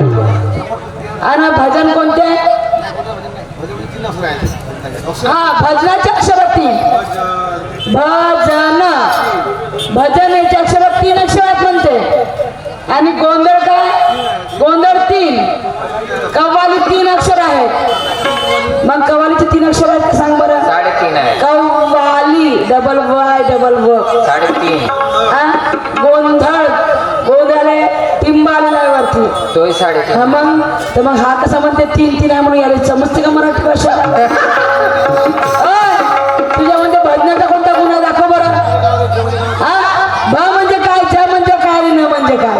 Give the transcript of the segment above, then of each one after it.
आणि भजन कोणते? हा भजनाचे अक्षर तीन भजन. भजन याचे अक्षर तीन अक्षर आहेत म्हणते. आणि गोंधळ काय? गोंधळ तीन. कव्वाली तीन अक्षर आहेत. मग कव्वालीचे तीन अक्षर आहेत सांग बरं? कव्वाली डबल वाय डबल व तू तोही साडेतीन हा मग? तर मग हा कसा म्हणते? तीन तीन आहे म्हणून याला समजते का मराठी भाषा? ओय, तुझ्यामध्ये म्हणजे भजनाचा कोणता गुन्हा दाखव बरं. हा? म्हणजे म्हणजे भ म्हणजे काय ज म्हणजे काय आणि न म्हणजे काय?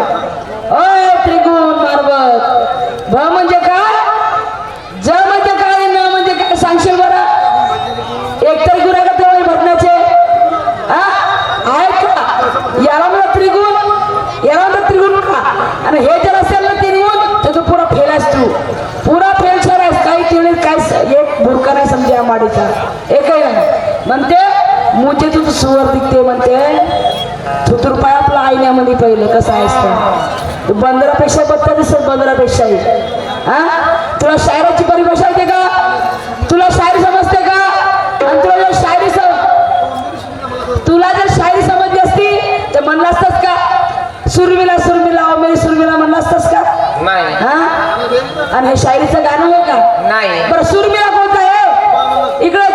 ओय त्रिगुण मार्बत भ म्हणजे काय? ज म्हणजे काय आणि न म्हणजे काय? सांगशील बरं? एकतरी गुण गुन्हा का तेव्हा भजनाचे. हा? आहे का याला म्हणा त्रिगुण याला म्हणतात त्रिगुण का? आणि हे जर असेल ना तीन गुण तर तू पुरा फेल आहेस तू पुरा फेल सर आहेस काही तिने काय स- एक बुरका नाही समजा या माडीचा एकही नाही म्हणते तू सुवर दिसते म्हणते. थुतूर पाय आपला आईण्यामध्ये पहिलं कसं आहेस तर? तू बंदरापेक्षा बत्ता दिसत बंदरापेक्षाही हा? तुला शायराची परिभाषा येते का? तुला शायरी समजते का? आणि तुला जर शायरी सम तुला जर शायरी समजली असती तर म्हणलं असतास का? सुरमिला सुरमिला ओ मेरी सुरमिला म्हणलं असतास का? नाही. हा? आणि हे शायरीचं गाणं आहे का? नाही. बरं सुरमिला कोणता आहे?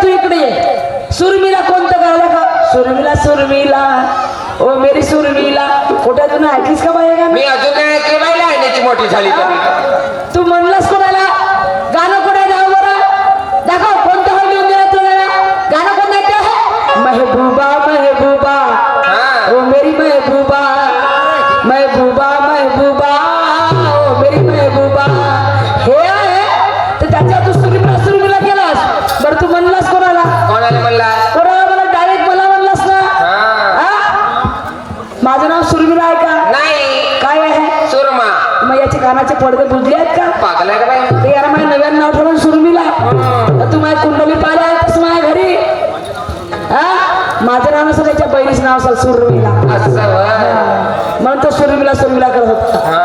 तू इकडे ये. सुरमिला कोणतं गाणं का? सुरमिला सुरमिला. ओ मेरी सुरमिला. कुठे तू ऐकलीस का बाई गाणं मी अजून नाही ऐकली बाई लहाण्याची मोठी झाली तरी. तू म्हणलास कोणाला पडदे बुजले आहेत का? पागल आहे का बाई? ते याला माझ्या नव्यानं नाव ठेवून सुरमीला तू माझ्या कुंडली पाहिल्या आहेस माझ्या घरी? हा? माझं नाव नसेल त्याच्या बहिणीचं नाव असेल सुरमीला. असं. म्हणून तो सुरमीला सुरमीला करत होता.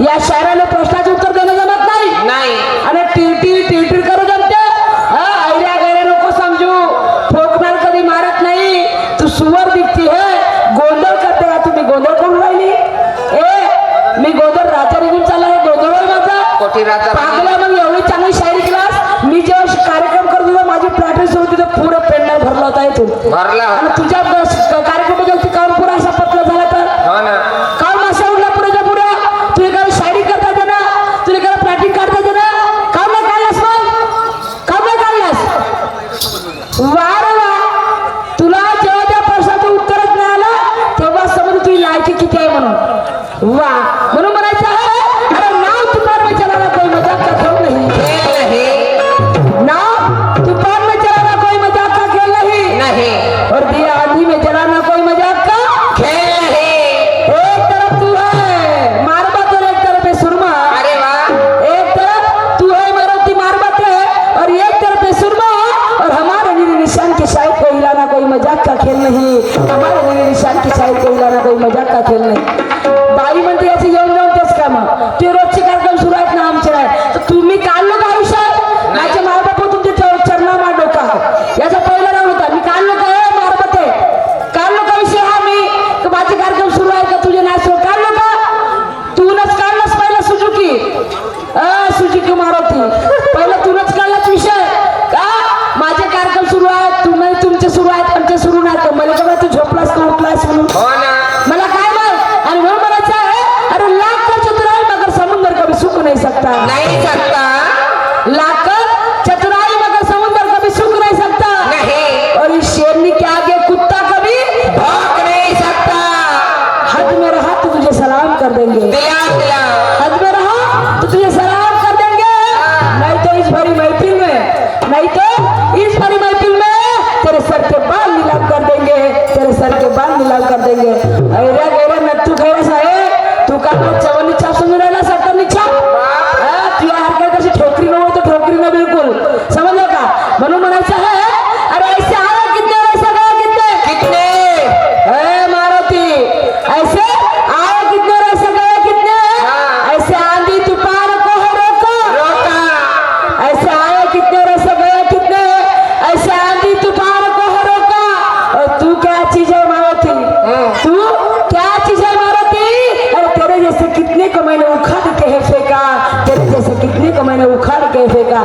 या शायराला प्रश्न में उखाड़ कैसे का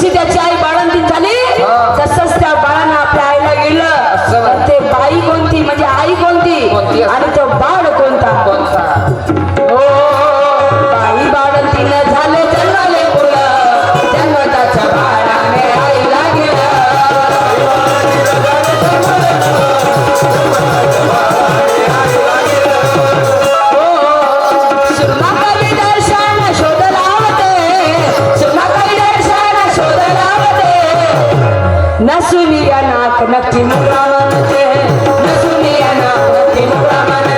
sidat ನಸುನಿಯ ನಾಕ ನಕ್ತಿ ಮುರಾಮನತೆ ನಸುನಿಯ ನಾಕ ನಕ್ತಿ ಮುರಾಮನತೆ